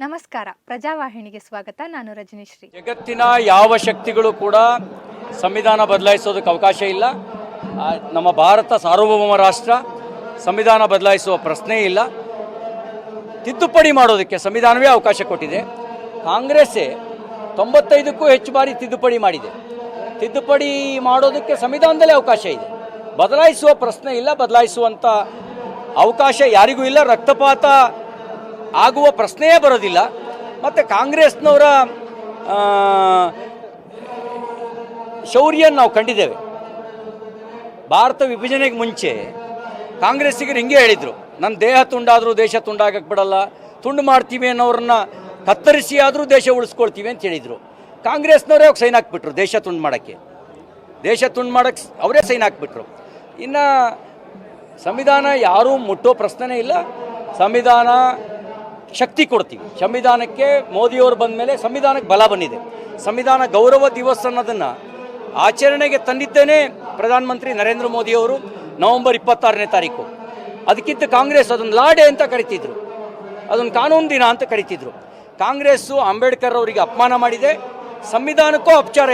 ನಮಸ್ಕಾರ. ಪ್ರಜಾವಾಹಿನಿಗೆ ಸ್ವಾಗತ. ನಾನು ರಜನೀಶ್ರೀ. ಜಗತ್ತಿನ ಯಾವ ಶಕ್ತಿಗಳು ಕೂಡ ಸಂವಿಧಾನ ಬದಲಾಯಿಸೋದಕ್ಕೆ ಅವಕಾಶ ಇಲ್ಲ. ನಮ್ಮ ಭಾರತ ಸಾರ್ವಭೌಮ ರಾಷ್ಟ್ರ ಸಂವಿಧಾನ ಬದಲಾಯಿಸುವ ಪ್ರಶ್ನೆ ಇಲ್ಲ. ತಿದ್ದುಪಡಿ ಮಾಡೋದಕ್ಕೆ ಸಂವಿಧಾನವೇ ಅವಕಾಶ ಕೊಟ್ಟಿದೆ. ಕಾಂಗ್ರೆಸ್ಸೇ ತೊಂಬತ್ತೈದಕ್ಕೂ ಹೆಚ್ಚು ಬಾರಿ ತಿದ್ದುಪಡಿ ಮಾಡಿದೆ. ತಿದ್ದುಪಡಿ ಮಾಡೋದಕ್ಕೆ ಸಂವಿಧಾನದಲ್ಲೇ ಅವಕಾಶ ಇದೆ. ಬದಲಾಯಿಸುವ ಪ್ರಶ್ನೆ ಇಲ್ಲ ಬದಲಾಯಿಸುವಂಥ ಅವಕಾಶ ಯಾರಿಗೂ ಇಲ್ಲ. ರಕ್ತಪಾತ ಆಗುವ ಪ್ರಶ್ನೆಯೇ ಬರೋದಿಲ್ಲ. ಮತ್ತು ಕಾಂಗ್ರೆಸ್ನವರ ಶೌರ್ಯ ನಾವು ಕಂಡಿದ್ದೇವೆ. ಭಾರತ ವಿಭಜನೆಗೆ ಮುಂಚೆ ಕಾಂಗ್ರೆಸ್ಸಿಗರು ಹಿಂಗೆ ಹೇಳಿದರು ನನ್ನ ದೇಹ ತುಂಡಾದರೂ ದೇಶ ತುಂಡಾಗಕ್ಕೆ ಬಿಡಲ್ಲ, ತುಂಡು ಮಾಡ್ತೀವಿ ಅನ್ನೋರನ್ನ ಕತ್ತರಿಸಿ ಆದರೂ ದೇಶ ಉಳಿಸ್ಕೊಳ್ತೀವಿ ಅಂತ ಹೇಳಿದರು. ಕಾಂಗ್ರೆಸ್ನವರೇ ಅವ್ರಿಗೆ ಸೈನ್ ಹಾಕ್ಬಿಟ್ರು, ದೇಶ ತುಂಡು ಮಾಡೋಕ್ಕೆ. ದೇಶ ತುಂಡು ಮಾಡೋಕ್ಕೆ ಅವರೇ ಸೈನ್ ಹಾಕ್ಬಿಟ್ರು. ಇನ್ನು ಸಂವಿಧಾನ ಯಾರೂ ಮುಟ್ಟೋ ಪ್ರಶ್ನೆನೇ ಇಲ್ಲ. ಸಂವಿಧಾನ ಶಕ್ತಿ ಕೊಡ್ತೀವಿ. ಸಂವಿಧಾನಕ್ಕೆ ಮೋದಿಯವರು ಬಂದ ಮೇಲೆ ಸಂವಿಧಾನಕ್ಕೆ ಬಲ ಬಂದಿದೆ. ಸಂವಿಧಾನ ಗೌರವ ದಿವಸ ಅನ್ನೋದನ್ನು ಆಚರಣೆಗೆ ತಂದಿದ್ದೇನೆ ಪ್ರಧಾನಮಂತ್ರಿ ನರೇಂದ್ರ ಮೋದಿಯವರು ನವೆಂಬರ್ ಇಪ್ಪತ್ತಾರನೇ ತಾರೀಕು. ಅದಕ್ಕಿಂತ ಕಾಂಗ್ರೆಸ್ ಅದೊಂದು ಲಾಡೆ ಅಂತ ಕರಿತಿದ್ರು. ಅದೊಂದು ಕಾನೂನು ದಿನ ಅಂತ ಕರಿತಿದ್ರು. ಕಾಂಗ್ರೆಸ್ಸು ಅಂಬೇಡ್ಕರ್ ಅವರಿಗೆ ಅಪಮಾನ ಮಾಡಿದೆ. ಸಂವಿಧಾನಕ್ಕೂ ಅಪಚಾರ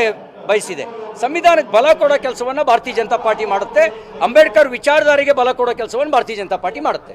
ಬಯಸಿದೆ. ಸಂವಿಧಾನಕ್ಕೆ ಬಲ ಕೊಡೋ ಕೆಲಸವನ್ನು ಭಾರತೀಯ ಜನತಾ ಪಾರ್ಟಿ ಮಾಡುತ್ತೆ. ಅಂಬೇಡ್ಕರ್ ವಿಚಾರಧಾರೆಗೆ ಬಲ ಕೊಡೋ ಕೆಲಸವನ್ನು ಭಾರತೀಯ ಜನತಾ ಪಾರ್ಟಿ ಮಾಡುತ್ತೆ.